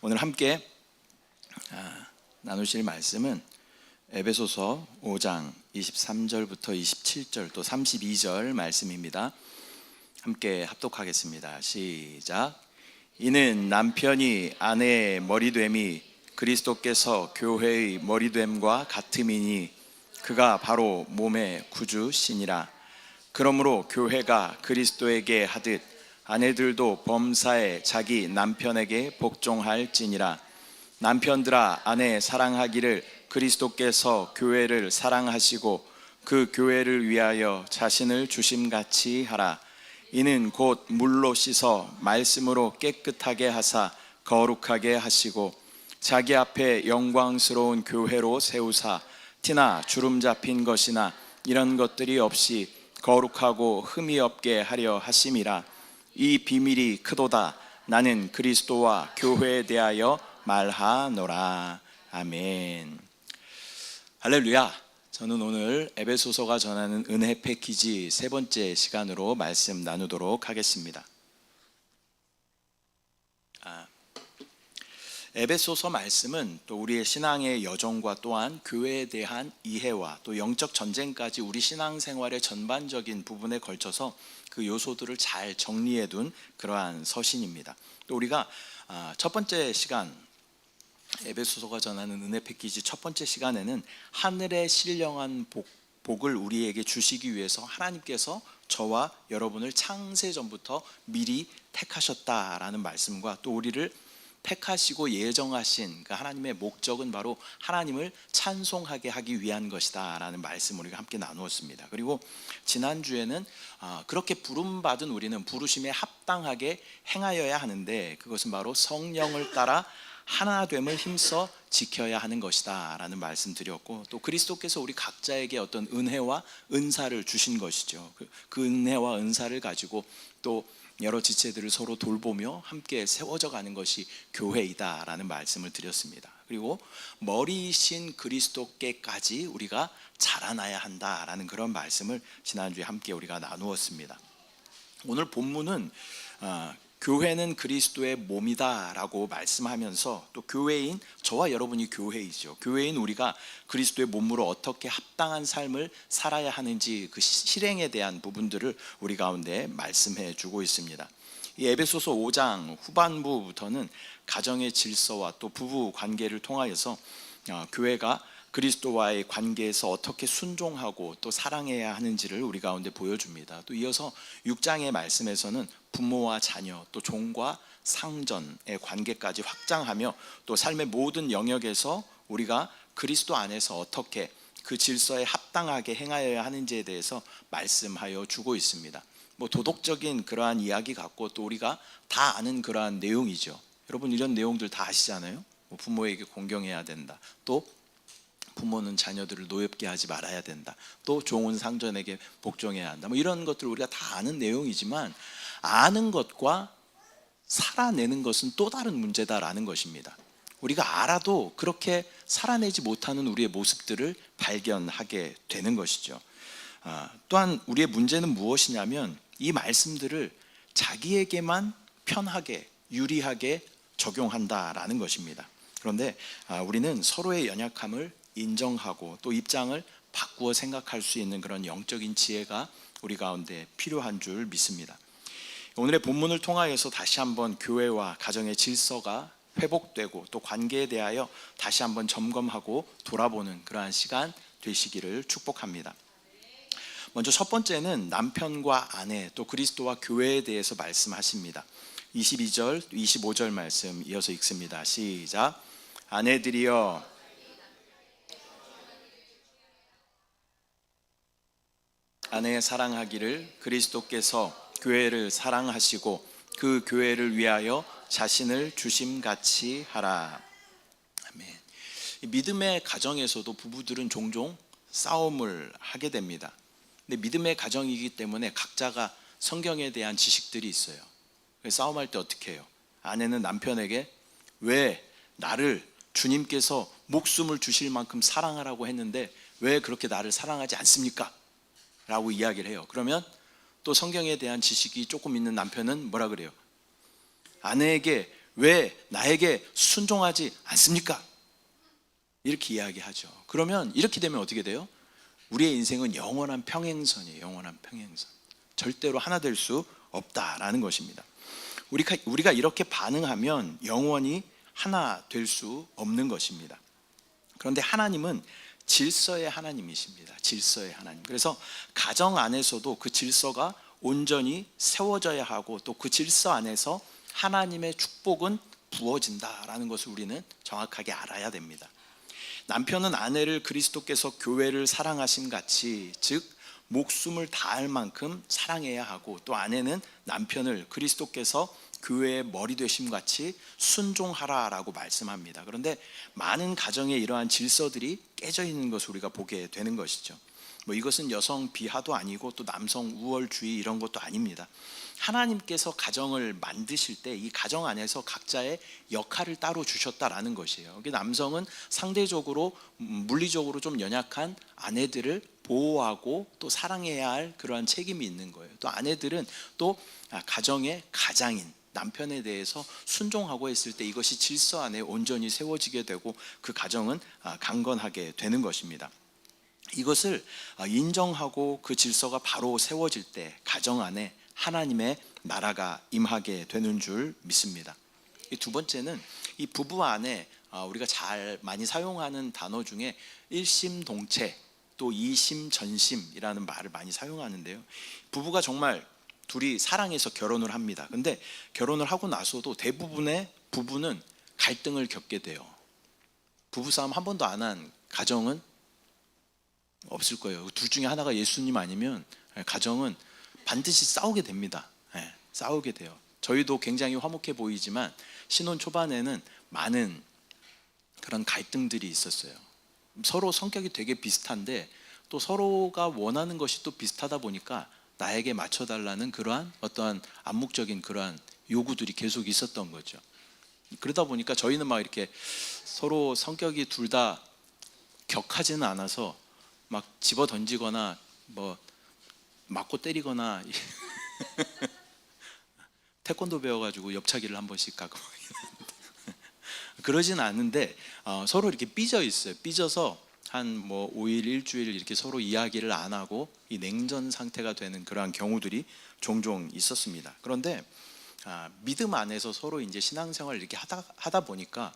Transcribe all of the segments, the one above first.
오늘 함께 아, 나누실 말씀은 에베소서 5장 23절부터 27절 또 32절 말씀입니다. 함께 합독하겠습니다. 시작. 이는 남편이 아내의 머리됨이 그리스도께서 교회의 머리됨과 같음이니 그가 바로 몸의 구주시니라. 그러므로 교회가 그리스도에게 하듯 아내들도 범사에 자기 남편에게 복종할지니라. 남편들아 아내 사랑하기를 그리스도께서 교회를 사랑하시고 그 교회를 위하여 자신을 주심 같이 하라. 이는 곧 물로 씻어 말씀으로 깨끗하게 하사 거룩하게 하시고 자기 앞에 영광스러운 교회로 세우사 티나 주름 잡힌 것이나 이런 것들이 없이 거룩하고 흠이 없게 하려 하심이라 이 비밀이 크도다. 나는 그리스도와 교회에 대하여 말하노라. 아멘. 할렐루야. 저는 오늘 에베소서가 전하는 은혜 패키지 세 번째 시간으로 말씀 나누도록 하겠습니다. 아, 에베소서 말씀은 또 우리의 신앙의 여정과 또한 교회에 대한 이해와 또 영적 전쟁까지 우리 신앙생활의 전반적인 부분에 걸쳐서 그 요소들을 잘 정리해 둔 그러한 서신입니다. 또 우리가 아, 첫 번째 시간 에베소서가 전하는 은혜 패키지 첫 번째 시간에는 하늘의 신령한 복, 복을 우리에게 주시기 위해서 하나님께서 저와 여러분을 창세 전부터 미리 택하셨다라는 말씀과 또 우리를 택하시고 예정하신 그 하나님의 목적은 바로 하나님을 찬송하게 하기 위한 것이다라는 말씀을 우리가 함께 나누었습니다. 그리고 지난 주에는 아, 그렇게 부름 받은 우리는 부르심에 합당하게 행하여야 하는데 그것은 바로 성령을 따라 하나됨을 힘써 지켜야 하는 것이다 라는 말씀 드렸고 또 그리스도께서 우리 각자에게 어떤 은혜와 은사를 주신 것이죠. 그, 그 은혜와 은사를 가지고 또 여러 지체들을 서로 돌보며 함께 세워져 가는 것이 교회이다라는 말씀을 드렸습니다. 그리고 머리이신 그리스도께까지 우리가 자라나야 한다라는 그런 말씀을 지난주에 함께 우리가 나누었습니다. 오늘 본문은 아, 교회는 그리스도의 몸이다라고 말씀하면서 또 교회인 저와 여러분이 교회이죠. 교회인 우리가 그리스도의 몸으로 어떻게 합당한 삶을 살아야 하는지 그 실행에 대한 부분들을 우리 가운데 말씀해 주고 있습니다. 이 에베소서 5장 후반부부터는 가정의 질서와 또 부부 관계를 통하여서 어, 교회가 그리스도와의 관계에서 어떻게 순종하고 또 사랑해야 하는지를 우리 가운데 보여줍니다. 또 이어서 6장의 말씀에서는 부모와 자녀 또 종과 상전의 관계까지 확장하며 또 삶의 모든 영역에서 우리가 그리스도 안에서 어떻게 그 질서에 합당하게 행하여야 하는지에 대해서 말씀하여 주고 있습니다. 뭐 도덕적인 그러한 이야기 같고 또 우리가 다 아는 그러한 내용이죠. 여러분 이런 내용들 다 아시잖아요. 뭐 부모에게 공경해야 된다. 또 부모는 자녀들을 노엽게 하지 말아야 된다. 또 종은 상전에게 복종해야 한다. 뭐 이런 것들 우리가 다 아는 내용이지만 아는 것과 살아내는 것은 또 다른 문제다라는 것입니다. 우리가 알아도 그렇게 살아내지 못하는 우리의 모습들을 발견하게 되는 것이죠. 아, 또한 우리의 문제는 무엇이냐면 이 말씀들을 자기에게만 편하게 유리하게 적용한다라는 것입니다. 그런데 아, 우리는 서로의 연약함을 인정하고 또 입장을 바꾸어 생각할 수 있는 그런 영적인 지혜가 우리 가운데 필요한 줄 믿습니다. 오늘의 본문을 통하여서 다시 한번 교회와 가정의 질서가 회복되고 또 관계에 대하여 다시 한번 점검하고 돌아보는 그러한 시간 되시기를 축복합니다. 먼저 첫 번째는 남편과 아내 또 그리스도와 교회에 대해서 말씀하십니다. 22절, 25절 말씀 이어서 읽습니다. 시작. 아내들이여 아내 사랑하기를 그리스도께서 교회를 사랑하시고 그 교회를 위하여 자신을 주심같이 하라. 아멘. 믿음의 가정에서도 부부들은 종종 싸움을 하게 됩니다. 근데 믿음의 가정이기 때문에 각자가 성경에 대한 지식들이 있어요. 싸움할 때 어떻게 해요? 아내는 남편에게 왜 나를 주님께서 목숨을 주실 만큼 사랑하라고 했는데 왜 그렇게 나를 사랑하지 않습니까? 라고 이야기를 해요. 그러면 또 성경에 대한 지식이 조금 있는 남편은 뭐라 그래요? 아내에게 왜 나에게 순종하지 않습니까? 이렇게 이야기하죠. 그러면 이렇게 되면 어떻게 돼요? 우리의 인생은 영원한 평행선이에요. 영원한 평행선. 절대로 하나 될 수 없다라는 것입니다. 우리가 우리가 이렇게 반응하면 영원히 하나 될 수 없는 것입니다. 그런데 하나님은 질서의 하나님이십니다. 질서의 하나님. 그래서 가정 안에서도 그 질서가 온전히 세워져야 하고 또 그 질서 안에서 하나님의 축복은 부어진다라는 것을 우리는 정확하게 알아야 됩니다. 남편은 아내를 그리스도께서 교회를 사랑하신 같이 즉 목숨을 다할 만큼 사랑해야 하고 또 아내는 남편을 그리스도께서 교회의 머리 되심 같이 순종하라라고 말씀합니다. 그런데 많은 가정에 이러한 질서들이 깨져 있는 것을 우리가 보게 되는 것이죠. 뭐 이것은 여성 비하도 아니고 또 남성 우월주의 이런 것도 아닙니다. 하나님께서 가정을 만드실 때 이 가정 안에서 각자의 역할을 따로 주셨다라는 것이에요. 남성은 상대적으로 음, 물리적으로 좀 연약한 아내들을 보호하고 또 사랑해야 할 그러한 책임이 있는 거예요. 또 아내들은 또 아, 가정의 가장인 남편에 대해서 순종하고 했을 때 이것이 질서 안에 온전히 세워지게 되고 그 가정은 아, 강건하게 되는 것입니다. 이것을 아, 인정하고 그 질서가 바로 세워질 때 가정 안에 하나님의 나라가 임하게 되는 줄 믿습니다. 이두 번째는 이 부부 안에 아, 우리가 잘 많이 사용하는 단어 중에 일심동체 또 이심전심이라는 말을 많이 사용하는데요. 부부가 정말 둘이 사랑해서 결혼을 합니다. 근데 결혼을 하고 나서도 대부분의 부부는 갈등을 겪게 돼요. 부부싸움 한 번도 안 한 가정은 없을 거예요. 둘 중에 하나가 예수님 아니면 가정은 반드시 싸우게 됩니다. 네, 싸우게 돼요. 저희도 굉장히 화목해 보이지만 신혼 초반에는 많은 그런 갈등들이 있었어요. 서로 성격이 되게 비슷한데 또 서로가 원하는 것이 또 비슷하다 보니까 나에게 맞춰달라는 그러한 어떠한 암묵적인 그러한 요구들이 계속 있었던 거죠. 그러다 보니까 저희는 막 이렇게 서로 성격이 둘 다 격하지는 않아서 막 집어 던지거나 뭐 맞고 때리거나 태권도 배워가지고 옆차기를 한 번씩 가고 그러진 않은데 어, 서로 이렇게 삐져 있어요. 삐져서 한 뭐 5일 일주일 이렇게 서로 이야기를 안 하고 이 냉전 상태가 되는 그러한 경우들이 종종 있었습니다. 그런데 아, 믿음 안에서 서로 이제 신앙생활을 이렇게 하다 하다 보니까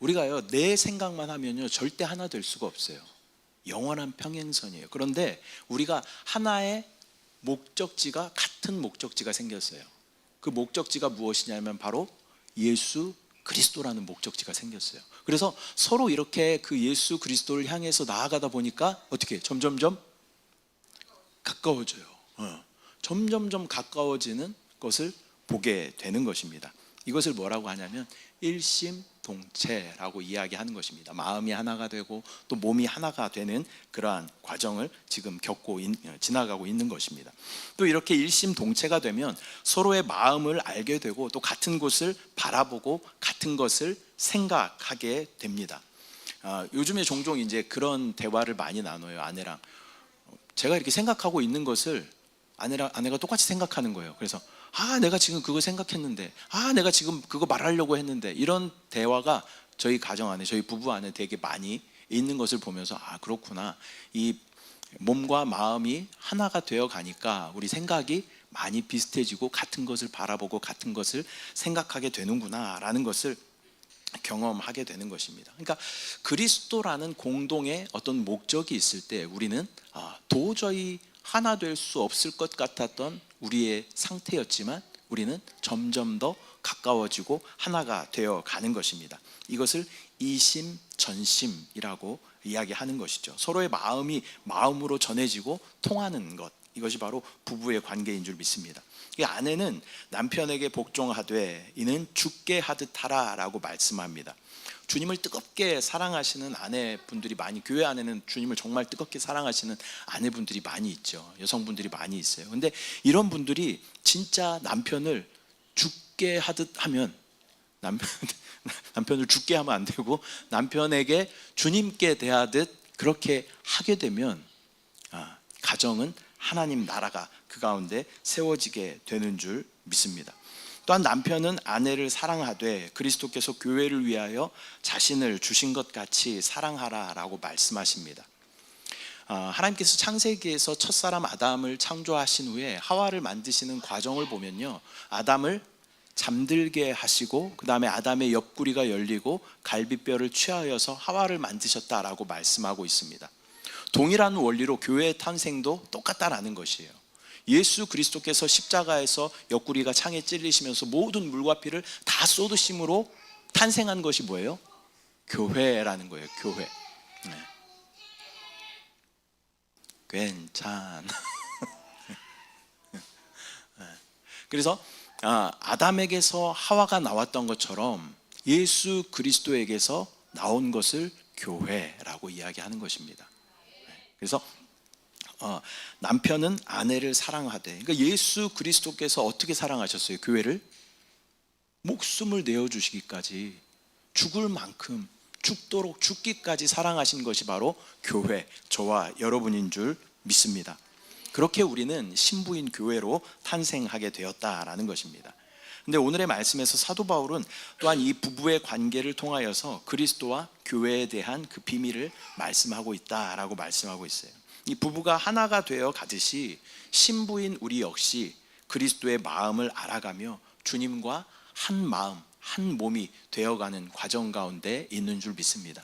우리가요 내 생각만 하면요 절대 하나 될 수가 없어요. 영원한 평행선이에요. 그런데 우리가 하나의 목적지가 같은 목적지가 생겼어요. 그 목적지가 무엇이냐면 바로 예수 그리스도라는 목적지가 생겼어요. 그래서 서로 이렇게 그 예수 그리스도를 향해서 나아가다 보니까 어떻게 점점점 가까워져요. 어. 점점점 가까워지는 것을 보게 되는 것입니다. 이것을 뭐라고 하냐면 일심 동체라고 이야기하는 것입니다. 마음이 하나가 되고 또 몸이 하나가 되는 그러한 과정을 지금 겪고 있, 지나가고 있는 것입니다. 또 이렇게 일심 동체가 되면 서로의 마음을 알게 되고 또 같은 곳을 바라보고 같은 것을 생각하게 됩니다. 아, 요즘에 종종 이제 그런 대화를 많이 나눠요 아내랑. 제가 이렇게 생각하고 있는 것을 아내랑 아내가 똑같이 생각하는 거예요. 그래서 아, 내가 지금 그거 생각했는데, 아, 내가 지금 그거 말하려고 했는데, 이런 대화가 저희 가정 안에, 저희 부부 안에 되게 많이 있는 것을 보면서, 아, 그렇구나. 이 몸과 마음이 하나가 되어 가니까 우리 생각이 많이 비슷해지고 같은 것을 바라보고 같은 것을 생각하게 되는구나라는 것을 경험하게 되는 것입니다. 그러니까 그리스도라는 공동의 어떤 목적이 있을 때 우리는 아, 도저히 하나 될 수 없을 것 같았던 우리의 상태였지만 우리는 점점 더 가까워지고 하나가 되어 가는 것입니다. 이것을 이심 전심이라고 이야기하는 것이죠. 서로의 마음이 마음으로 전해지고 통하는 것. 이것이 바로 부부의 관계인 줄 믿습니다. 이 아내는 남편에게 복종하되 이는 죽게 하듯 하라라고 말씀합니다. 주님을 뜨겁게 사랑하시는 아내분들이 많이 교회 안에는 주님을 정말 뜨겁게 사랑하시는 아내분들이 많이 있죠. 여성분들이 많이 있어요. 근데 이런 분들이 진짜 남편을 죽게 하듯 하면 남편 남편을 죽게 하면 안 되고 남편에게 주님께 대하듯 그렇게 하게 되면 아, 가정은 하나님 나라가 그 가운데 세워지게 되는 줄 믿습니다. 또한 남편은 아내를 사랑하되 그리스도께서 교회를 위하여 자신을 주신 것 같이 사랑하라라고 말씀하십니다. 아, 하나님께서 창세기에서 첫사람 아담을 창조하신 후에 하와를 만드시는 과정을 보면요. 아담을 잠들게 하시고 그 다음에 아담의 옆구리가 열리고 갈비뼈를 취하여서 하와를 만드셨다라고 말씀하고 있습니다. 동일한 원리로 교회의 탄생도 똑같다라는 것이에요. 예수 그리스도께서 십자가에서 옆구리가 창에 찔리시면서 모든 물과 피를 다 쏟으심으로 탄생한 것이 뭐예요? 교회라는 거예요. 교회. 네. 괜찮. 네. 그래서 아, 아담에게서 하와가 나왔던 것처럼 예수 그리스도에게서 나온 것을 교회라고 이야기하는 것입니다. 네. 그래서 어, 남편은 아내를 사랑하되, 그러니까 예수 그리스도께서 어떻게 사랑하셨어요? 교회를 목숨을 내어 주시기까지 죽을 만큼 죽도록 죽기까지 사랑하신 것이 바로 교회, 저와 여러분인 줄 믿습니다. 그렇게 우리는 신부인 교회로 탄생하게 되었다라는 것입니다. 근데 오늘의 말씀에서 사도 바울은 또한 이 부부의 관계를 통하여서 그리스도와 교회에 대한 그 비밀을 말씀하고 있다라고 말씀하고 있어요. 이 부부가 하나가 되어 가듯이 신부인 우리 역시 그리스도의 마음을 알아가며 주님과 한 마음, 한 몸이 되어가는 과정 가운데 있는 줄 믿습니다.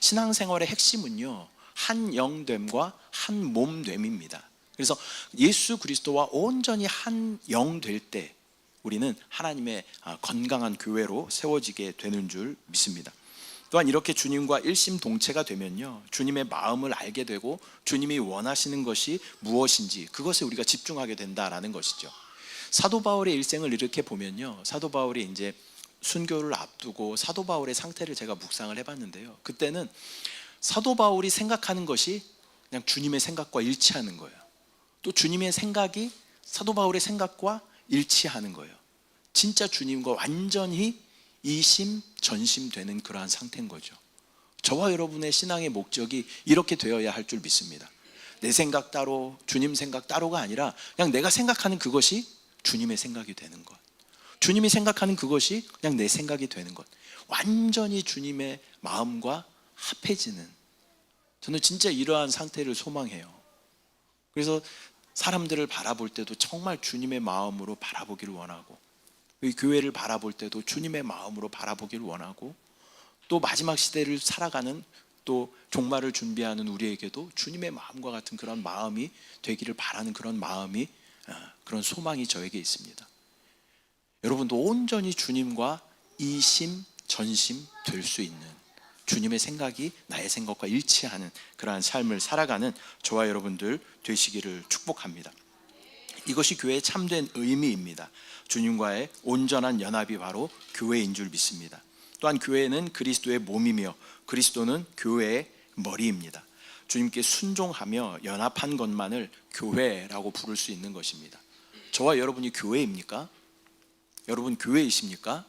신앙생활의 핵심은요, 한 영됨과 한 몸됨입니다. 그래서 예수 그리스도와 온전히 한 영 될 때 우리는 하나님의 아, 건강한 교회로 세워지게 되는 줄 믿습니다. 또한 이렇게 주님과 일심동체가 되면요. 주님의 마음을 알게 되고 주님이 원하시는 것이 무엇인지 그것에 우리가 집중하게 된다라는 것이죠. 사도 바울의 일생을 이렇게 보면요. 사도 바울이 이제 순교를 앞두고 사도 바울의 상태를 제가 묵상을 해봤는데요. 그때는 사도 바울이 생각하는 것이 그냥 주님의 생각과 일치하는 거예요. 또 주님의 생각이 사도 바울의 생각과 일치하는 거예요. 진짜 주님과 완전히 이심 전심 되는 그러한 상태인 거죠. 저와 여러분의 신앙의 목적이 이렇게 되어야 할 줄 믿습니다. 내 생각 따로, 주님 생각 따로가 아니라 그냥 내가 생각하는 그것이 주님의 생각이 되는 것. 주님이 생각하는 그것이 그냥 내 생각이 되는 것. 완전히 주님의 마음과 합해지는. 저는 진짜 이러한 상태를 소망해요. 그래서 사람들을 바라볼 때도 정말 주님의 마음으로 바라보기를 원하고 이 교회를 바라볼 때도 주님의 마음으로 바라보기를 원하고 또 마지막 시대를 살아가는 또 종말을 준비하는 우리에게도 주님의 마음과 같은 그런 마음이 되기를 바라는 그런 마음이 아, 그런 소망이 저에게 있습니다. 여러분도 온전히 주님과 이심 전심 될 수 있는 주님의 생각이 나의 생각과 일치하는 그러한 삶을 살아가는 저와 여러분들 되시기를 축복합니다. 이것이 교회의 참된 의미입니다. 주님과의 온전한 연합이 바로 교회인 줄 믿습니다. 또한 교회는 그리스도의 몸이며 그리스도는 교회의 머리입니다. 주님께 순종하며 연합한 것만을 교회라고 부를 수 있는 것입니다. 저와 여러분이 교회입니까? 여러분 교회이십니까?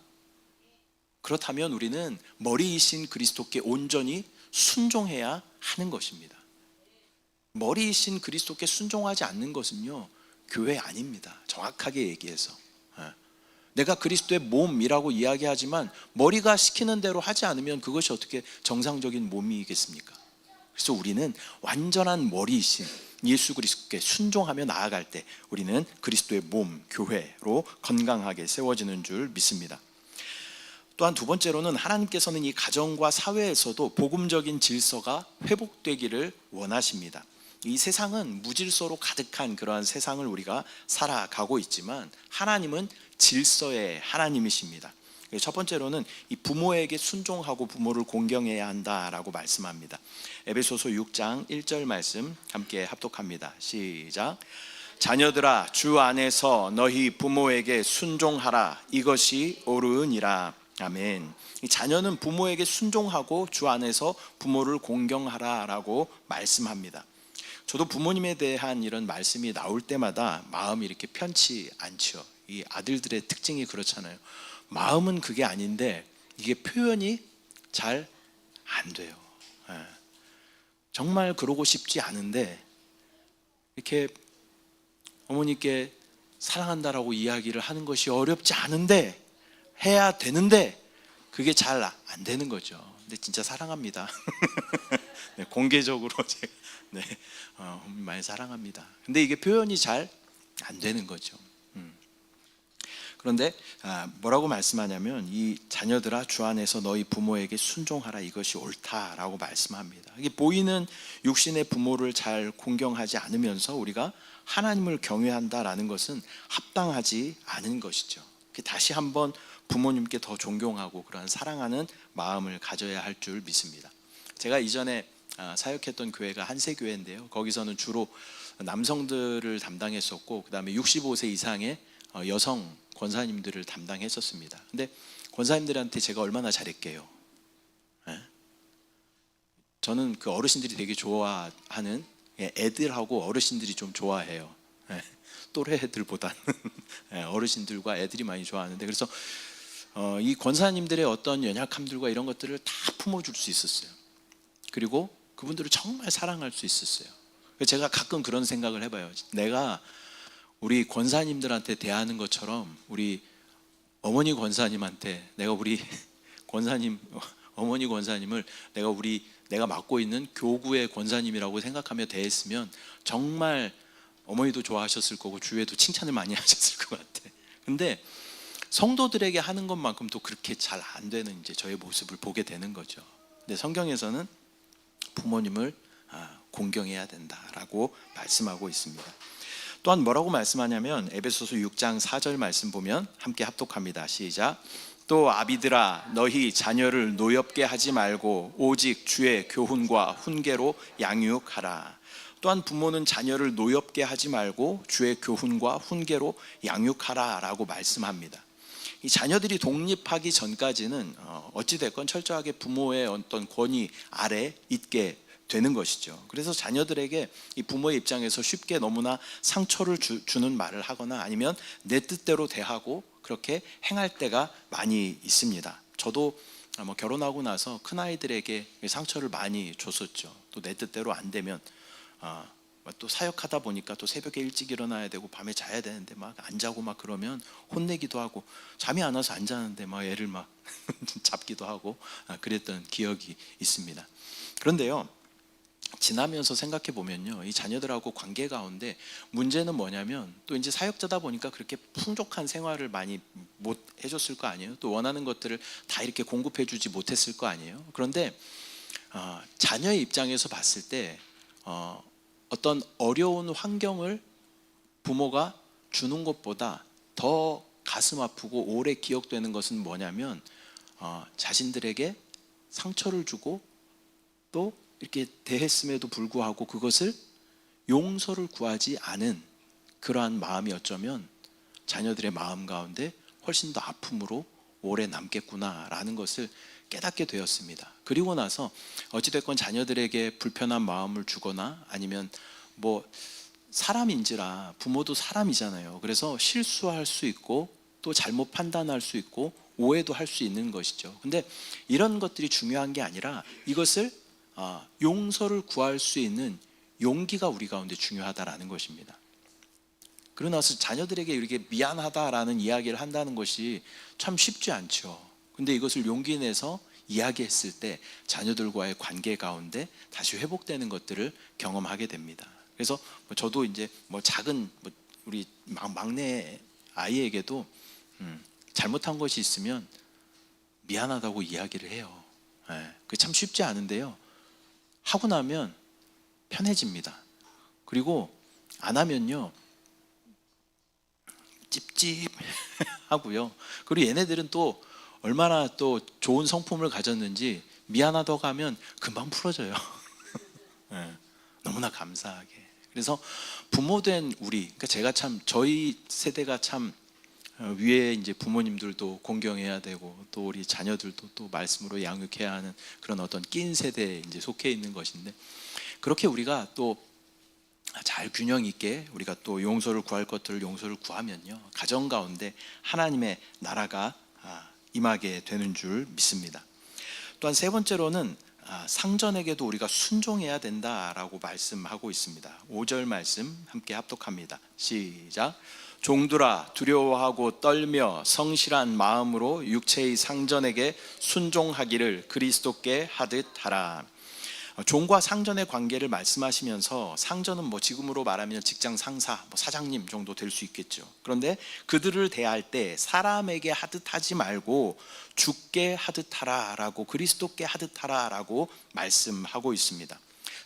그렇다면 우리는 머리이신 그리스도께 온전히 순종해야 하는 것입니다. 머리이신 그리스도께 순종하지 않는 것은요, 교회 아닙니다. 정확하게 얘기해서. 예. 내가 그리스도의 몸이라고 이야기하지만 머리가 시키는 대로 하지 않으면 그것이 어떻게 정상적인 몸이겠습니까? 그래서 우리는 완전한 머리이신 예수 그리스도께 순종하며 나아갈 때 우리는 그리스도의 몸, 교회로 건강하게 세워지는 줄 믿습니다. 또한 두 번째로는 하나님께서는 이 가정과 사회에서도 복음적인 질서가 회복되기를 원하십니다. 이 세상은 무질서로 가득한 그러한 세상을 우리가 살아가고 있지만 하나님은 질서의 하나님이십니다. 첫 번째로는 이 부모에게 순종하고 부모를 공경해야 한다라고 말씀합니다. 에베소서 6장 1절 말씀 함께 합독합니다. 시작. 자녀들아 주 안에서 너희 부모에게 순종하라 이것이 옳으니라. 아멘. 자녀는 부모에게 순종하고 주 안에서 부모를 공경하라라고 말씀합니다. 저도 부모님에 대한 이런 말씀이 나올 때마다 마음이 이렇게 편치 않죠. 이 아들들의 특징이 그렇잖아요. 마음은 그게 아닌데 이게 표현이 잘 안 돼요. 예. 정말 그러고 싶지 않은데 이렇게 어머니께 사랑한다라고 이야기를 하는 것이 어렵지 않은데 해야 되는데 그게 잘 안 되는 거죠. 근데 진짜 사랑합니다. 네, 공개적으로 제가 네, 어, 많이 사랑합니다. 근데 이게 표현이 잘 안 되는 거죠. 음. 그런데 아, 뭐라고 말씀하냐면 이 자녀들아 주 안에서 너희 부모에게 순종하라 이것이 옳다라고 말씀합니다. 이게 보이는 육신의 부모를 잘 공경하지 않으면서 우리가 하나님을 경외한다라는 것은 합당하지 않은 것이죠. 다시 한번 부모님께 더 존경하고 그런 사랑하는 마음을 가져야 할 줄 믿습니다. 제가 이전에 아, 사역했던 교회가 한세 교회인데요. 거기서는 주로 남성들을 담당했었고 그다음에 65세 이상의 어, 여성 권사님들을 담당했었습니다. 근데 권사님들한테 제가 얼마나 잘했게요. 예? 저는 그 어르신들이 되게 좋아하는 예, 애들하고 어르신들이 좀 좋아해요. 예, 또래 애들보다는 예, 어르신들과 애들이 많이 좋아하는데 그래서 어, 이 권사님들의 어떤 연약함들과 이런 것들을 다 품어줄 수 있었어요. 그리고 그분들을 정말 사랑할 수 있었어요. 제가 가끔 그런 생각을 해봐요. 내가 우리 권사님들한테 대하는 것처럼 우리 어머니 권사님한테 내가 우리 권사님 어머니 권사님을 내가 우리 내가 맡고 있는 교구의 권사님이라고 생각하며 대했으면 정말 어머니도 좋아하셨을 거고 주위에도 칭찬을 많이 하셨을 것 같아. 근데 성도들에게 하는 것만큼 또 그렇게 잘 안 되는 이제 저의 모습을 보게 되는 거죠. 근데 성경에서는 부모님을 아, 공경해야 된다라고 말씀하고 있습니다. 또한 뭐라고 말씀하냐면 에베소서 6장 4절 말씀 보면 함께 합독합니다. 시작. 또 아비들아 너희 자녀를 노엽게 하지 말고 오직 주의 교훈과 훈계로 양육하라. 또한 부모는 자녀를 노엽게 하지 말고 주의 교훈과 훈계로 양육하라라고 말씀합니다. 이 자녀들이 독립하기 전까지는 어, 어찌 됐건 철저하게 부모의 어떤 권위 아래 있게 되는 것이죠. 그래서 자녀들에게 이 부모의 입장에서 쉽게 너무나 상처를 주, 는 말을 하거나 아니면 내 뜻대로 대하고 그렇게 행할 때가 많이 있습니다. 저도 뭐 결혼하고 나서 큰 아이들에게 상처를 많이 줬었죠. 또 내 뜻대로 안 되면 아, 또 사역하다 보니까 또 새벽에 일찍 일어나야 되고 밤에 자야 되는데 막 안 자고 막 그러면 혼내기도 하고 잠이 안 와서 안 자는데 막 애를 막 잡기도 하고 아, 그랬던 기억이 있습니다. 그런데요. 지나면서 생각해 보면요. 이 자녀들하고 관계 가운데 문제는 뭐냐면 또 이제 사역자다 보니까 그렇게 풍족한 생활을 많이 못 해줬을 거 아니에요. 또 원하는 것들을 다 이렇게 공급해 주지 못했을 거 아니에요. 그런데 어, 자녀의 입장에서 봤을 때 어, 어떤 어려운 환경을 부모가 주는 것보다 더 가슴 아프고 오래 기억되는 것은 뭐냐면 어, 자신들에게 상처를 주고 또 이렇게 대했음에도 불구하고 그것을 용서를 구하지 않은 그러한 마음이 어쩌면 자녀들의 마음 가운데 훨씬 더 아픔으로 오래 남겠구나라는 것을 깨닫게 되었습니다. 그리고 나서 어찌됐건 자녀들에게 불편한 마음을 주거나 아니면 뭐 사람인지라 부모도 사람이잖아요. 그래서 실수할 수 있고 또 잘못 판단할 수 있고 오해도 할 수 있는 것이죠. 근데 이런 것들이 중요한 게 아니라 이것을 아, 용서를 구할 수 있는 용기가 우리 가운데 중요하다라는 것입니다. 그러나서 자녀들에게 이렇게 미안하다라는 이야기를 한다는 것이 참 쉽지 않죠. 근데 이것을 용기 내서 이야기했을 때 자녀들과의 관계 가운데 다시 회복되는 것들을 경험하게 됩니다. 그래서 뭐 저도 이제 뭐 작은 뭐 우리 막내 아이에게도 음, 잘못한 것이 있으면 미안하다고 이야기를 해요. 네, 그참 쉽지 않은데요. 하고 나면 편해집니다. 그리고 안 하면요. 찝찝 하고요. 그리고 얘네들은 또 얼마나 또 좋은 성품을 가졌는지 미안하다고 하면 금방 풀어져요. 네, 너무나 감사하게. 그래서 부모된 우리, 그러니까 제가 참 저희 세대가 참 어, 위에 이제 부모님들도 공경해야 되고 또 우리 자녀들도 또 말씀으로 양육해야 하는 그런 어떤 낀 세대에 이제 속해 있는 것인데 그렇게 우리가 또 잘 균형 있게 우리가 또 용서를 구할 것들을 용서를 구하면요 가정 가운데 하나님의 나라가 아, 임하게 되는 줄 믿습니다. 또한 세 번째로는 아, 상전에게도 우리가 순종해야 된다라고 말씀하고 있습니다. 5절 말씀 함께 합독합니다. 시작. 종들아 두려워하고 떨며 성실한 마음으로 육체의 상전에게 순종하기를 그리스도께 하듯 하라. 종과 상전의 관계를 말씀하시면서 상전은 뭐 지금으로 말하면 직장 상사, 뭐 사장님 정도 될 수 있겠죠. 그런데 그들을 대할 때 사람에게 하듯 하지 말고 주께 하듯 하라라고 그리스도께 하듯 하라라고 말씀하고 있습니다.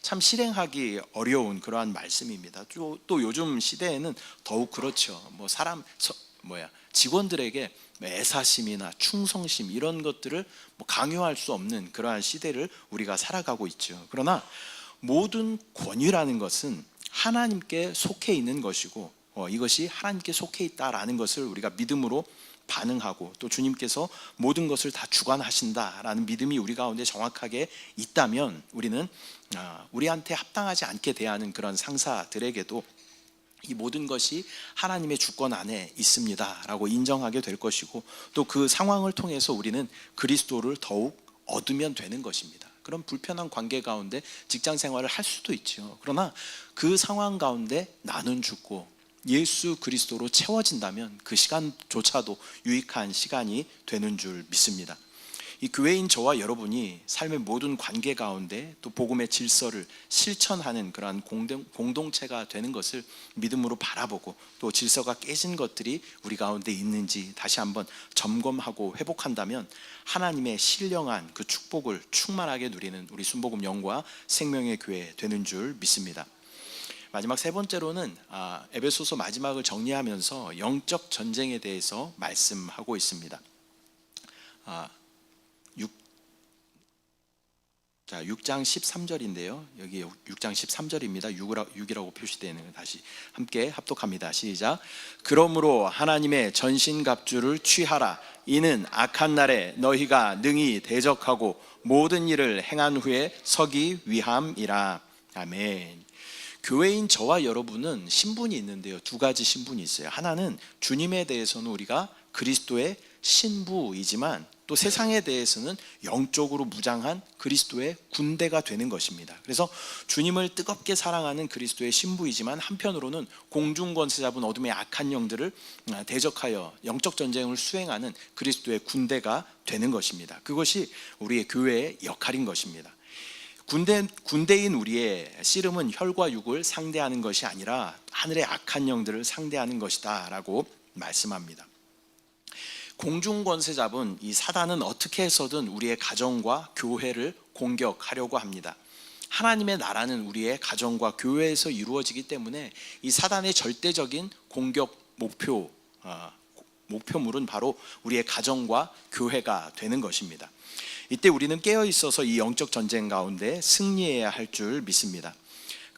참 실행하기 어려운 그러한 말씀입니다. 또, 또 요즘 시대에는 더욱 그렇죠. 뭐 사람 서, 뭐야 직원들에게 애사심이나 충성심 이런 것들을 뭐 강요할 수 없는 그러한 시대를 우리가 살아가고 있죠. 그러나 모든 권위라는 것은 하나님께 속해 있는 것이고 어, 이것이 하나님께 속해 있다라는 것을 우리가 믿음으로 반응하고 또 주님께서 모든 것을 다 주관하신다라는 믿음이 우리 가운데 정확하게 있다면 우리는 아, 우리한테 합당하지 않게 대하는 그런 상사들에게도 이 모든 것이 하나님의 주권 안에 있습니다라고 인정하게 될 것이고 또 그 상황을 통해서 우리는 그리스도를 더욱 얻으면 되는 것입니다. 그런 불편한 관계 가운데 직장 생활을 할 수도 있죠. 그러나 그 상황 가운데 나는 죽고 예수 그리스도로 채워진다면 그 시간조차도 유익한 시간이 되는 줄 믿습니다. 이 교회인 저와 여러분이 삶의 모든 관계 가운데 또 복음의 질서를 실천하는 그러한 공동, 공동체가 되는 것을 믿음으로 바라보고 또 질서가 깨진 것들이 우리 가운데 있는지 다시 한번 점검하고 회복한다면 하나님의 신령한 그 축복을 충만하게 누리는 우리 순복음 영과 생명의 교회 되는 줄 믿습니다. 마지막 세 번째로는 아, 에베소서 마지막을 정리하면서 영적 전쟁에 대해서 말씀하고 있습니다. 아, 6, 자, 6장 13절인데요. 여기 6장 13절입니다. 6이라고 표시되는 거 다시 함께 합독합니다. 시작. 그러므로 하나님의 전신갑주를 취하라. 이는 악한 날에 너희가 능히 대적하고 모든 일을 행한 후에 서기 위함이라. 아멘. 교회인 저와 여러분은 신분이 있는데요. 두 가지 신분이 있어요. 하나는 주님에 대해서는 우리가 그리스도의 신부이지만 또 세상에 대해서는 영적으로 무장한 그리스도의 군대가 되는 것입니다. 그래서 주님을 뜨겁게 사랑하는 그리스도의 신부이지만 한편으로는 공중 권세 잡은 어둠의 악한 영들을 대적하여 영적 전쟁을 수행하는 그리스도의 군대가 되는 것입니다. 그것이 우리의 교회의 역할인 것입니다. 군대, 군대인 우리의 씨름은 혈과 육을 상대하는 것이 아니라 하늘의 악한 영들을 상대하는 것이다 라고 말씀합니다. 공중 권세 잡은 이 사단은 어떻게 해서든 우리의 가정과 교회를 공격하려고 합니다. 하나님의 나라는 우리의 가정과 교회에서 이루어지기 때문에 이 사단의 절대적인 공격 목표 어, 목표물은 바로 우리의 가정과 교회가 되는 것입니다. 이때 우리는 깨어 있어서 이 영적 전쟁 가운데 승리해야 할 줄 믿습니다.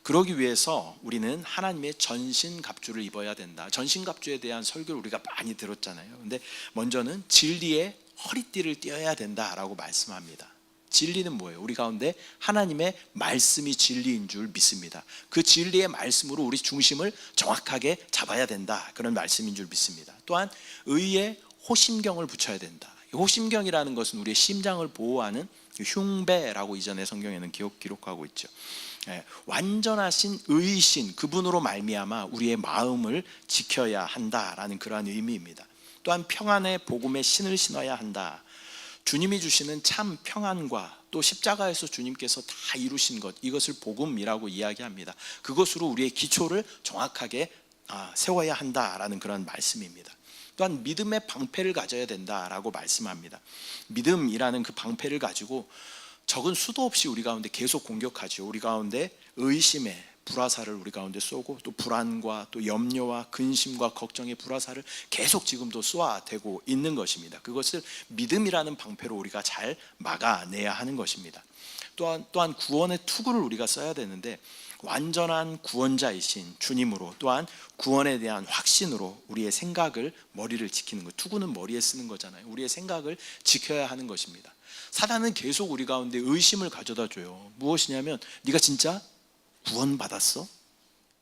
그러기 위해서 우리는 하나님의 전신 갑주를 입어야 된다. 전신 갑주에 대한 설교를 우리가 많이 들었잖아요. 근데 먼저는 진리의 허리띠를 띄어야 된다라고 말씀합니다. 진리는 뭐예요? 우리 가운데 하나님의 말씀이 진리인 줄 믿습니다. 그 진리의 말씀으로 우리 중심을 정확하게 잡아야 된다. 그런 말씀인 줄 믿습니다. 또한 의의 호심경을 붙여야 된다. 호심경이라는 것은 우리의 심장을 보호하는 흉배라고 이전에 성경에는 기록, 기록하고 있죠. 예, 완전하신 의신 그분으로 말미암아 우리의 마음을 지켜야 한다라는 그러한 의미입니다. 또한 평안의 복음의 신을 신어야 한다. 주님이 주시는 참 평안과 또 십자가에서 주님께서 다 이루신 것 이것을 복음이라고 이야기합니다. 그것으로 우리의 기초를 정확하게 아, 세워야 한다라는 그런 말씀입니다. 또한 믿음의 방패를 가져야 된다라고 말씀합니다. 믿음이라는 그 방패를 가지고 적은 수도 없이 우리 가운데 계속 공격하죠. 우리 가운데 의심의 불화살을 우리 가운데 쏘고 또 불안과 또 염려와 근심과 걱정의 불화살을 계속 지금도 쏘아대고 있는 것입니다. 그것을 믿음이라는 방패로 우리가 잘 막아내야 하는 것입니다. 또한 또한 구원의 투구를 우리가 써야 되는데 완전한 구원자이신 주님으로 또한 구원에 대한 확신으로 우리의 생각을 머리를 지키는 것. 투구는 머리에 쓰는 거잖아요. 우리의 생각을 지켜야 하는 것입니다. 사단은 계속 우리 가운데 의심을 가져다 줘요. 무엇이냐면 네가 진짜 구원받았어?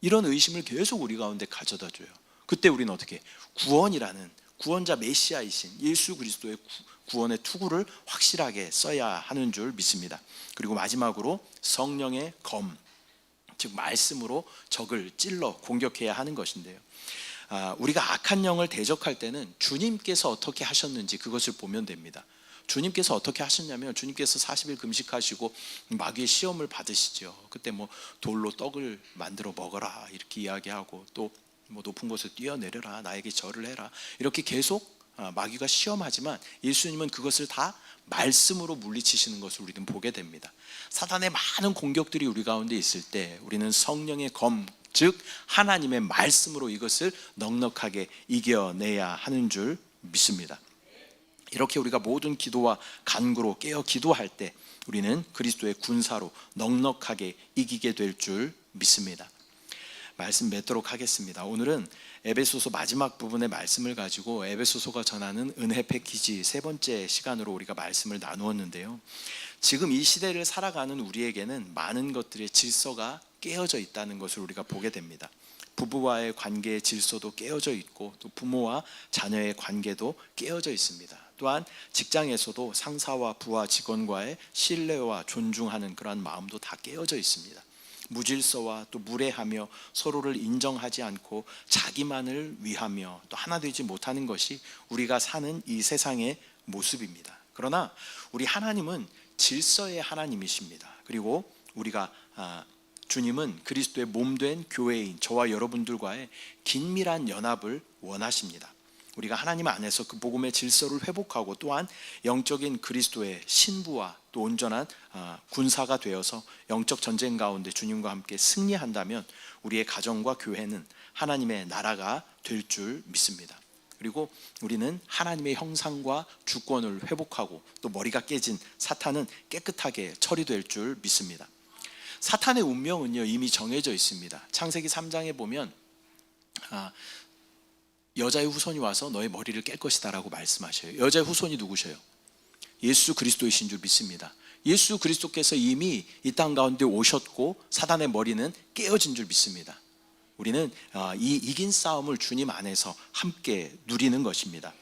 이런 의심을 계속 우리 가운데 가져다 줘요. 그때 우리는 어떻게 구원이라는 구원자 메시아이신 예수 그리스도의 구원의 투구를 확실하게 써야 하는 줄 믿습니다. 그리고 마지막으로 성령의 검 즉 말씀으로 적을 찔러 공격해야 하는 것인데요. 아, 우리가 악한 영을 대적할 때는 주님께서 어떻게 하셨는지 그것을 보면 됩니다. 주님께서 어떻게 하셨냐면 주님께서 40일 금식하시고 마귀의 시험을 받으시죠. 그때 뭐 돌로 떡을 만들어 먹어라 이렇게 이야기하고 또 뭐 높은 곳에 뛰어내려라 나에게 절을 해라 이렇게 계속 아, 마귀가 시험하지만 예수님은 그것을 다 말씀으로 물리치시는 것을 우리는 보게 됩니다. 사단의 많은 공격들이 우리 가운데 있을 때 우리는 성령의 검, 즉 하나님의 말씀으로 이것을 넉넉하게 이겨내야 하는 줄 믿습니다. 이렇게 우리가 모든 기도와 간구로 깨어 기도할 때 우리는 그리스도의 군사로 넉넉하게 이기게 될 줄 믿습니다. 말씀 맺도록 하겠습니다. 오늘은 에베소서 마지막 부분의 말씀을 가지고 에베소서가 전하는 은혜 패키지 세 번째 시간으로 우리가 말씀을 나누었는데요. 지금 이 시대를 살아가는 우리에게는 많은 것들의 질서가 깨어져 있다는 것을 우리가 보게 됩니다. 부부와의 관계의 질서도 깨어져 있고 또 부모와 자녀의 관계도 깨어져 있습니다. 또한 직장에서도 상사와 부하 직원과의 신뢰와 존중하는 그러한 마음도 다 깨어져 있습니다. 무질서와 또 무례하며 서로를 인정하지 않고 자기만을 위하며 또 하나 되지 못하는 것이 우리가 사는 이 세상의 모습입니다. 그러나 우리 하나님은 질서의 하나님이십니다. 그리고 우리가 아, 주님은 그리스도의 몸 된 교회인 저와 여러분들과의 긴밀한 연합을 원하십니다. 우리가 하나님 안에서 그 복음의 질서를 회복하고 또한 영적인 그리스도의 신부와 또 온전한 아, 군사가 되어서 영적 전쟁 가운데 주님과 함께 승리한다면 우리의 가정과 교회는 하나님의 나라가 될 줄 믿습니다. 그리고 우리는 하나님의 형상과 주권을 회복하고 또 머리가 깨진 사탄은 깨끗하게 처리될 줄 믿습니다. 사탄의 운명은요 이미 정해져 있습니다. 창세기 3장에 보면 아, 여자의 후손이 와서 너의 머리를 깰 것이다라고 말씀하셔요. 여자의 후손이 누구셔요? 예수 그리스도이신 줄 믿습니다. 예수 그리스도께서 이미 이 땅 가운데 오셨고 사단의 머리는 깨어진 줄 믿습니다. 우리는 아, 이 이긴 싸움을 주님 안에서 함께 누리는 것입니다.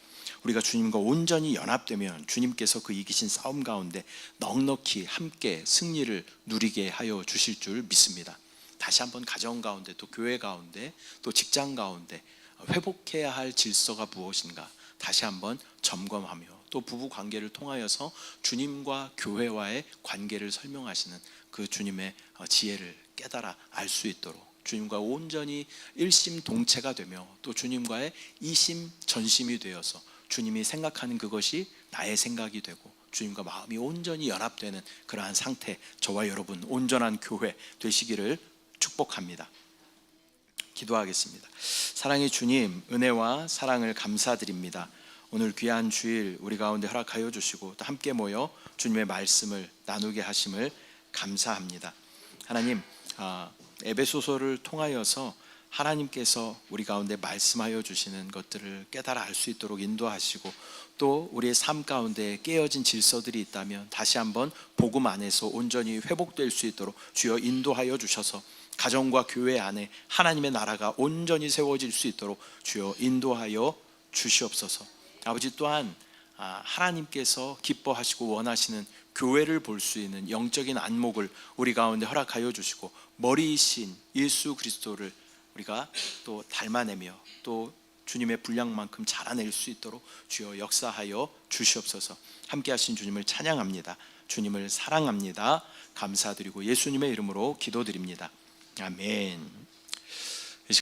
우리가 주님과 온전히 연합되면 주님께서 그 이기신 싸움 가운데 넉넉히 함께 승리를 누리게 하여 주실 줄 믿습니다. 다시 한번 가정 가운데 또 교회 가운데 또 직장 가운데 회복해야 할 질서가 무엇인가 다시 한번 점검하며 또 부부 관계를 통하여서 주님과 교회와의 관계를 설명하시는 그 주님의 어, 지혜를 깨달아 알 수 있도록 주님과 온전히 일심동체가 되며 또 주님과의 이심전심이 되어서 주님이 생각하는 그것이 나의 생각이 되고 주님과 마음이 온전히 연합되는 그러한 상태 저와 여러분 온전한 교회 되시기를 축복합니다. 기도하겠습니다. 사랑의 주님, 은혜와 사랑을 감사드립니다. 오늘 귀한 주일 우리 가운데 허락하여 주시고 또 함께 모여 주님의 말씀을 나누게 하심을 감사합니다. 하나님, 아, 에베소서를 통하여서 하나님께서 우리 가운데 말씀하여 주시는 것들을 깨달아 알 수 있도록 인도하시고 또 우리의 삶 가운데 깨어진 질서들이 있다면 다시 한번 복음 안에서 온전히 회복될 수 있도록 주여 인도하여 주셔서 가정과 교회 안에 하나님의 나라가 온전히 세워질 수 있도록 주여 인도하여 주시옵소서. 아버지 또한 아, 하나님께서 기뻐하시고 원하시는 교회를 볼 수 있는 영적인 안목을 우리 가운데 허락하여 주시고 머리이신 예수 그리스도를 우리가 또 닮아내며 또 주님의 분량만큼 자라낼 수 있도록 주여 역사하여 주시옵소서. 함께 하신 주님을 찬양합니다. 주님을 사랑합니다. 감사드리고 예수님의 이름으로 기도드립니다. 아멘.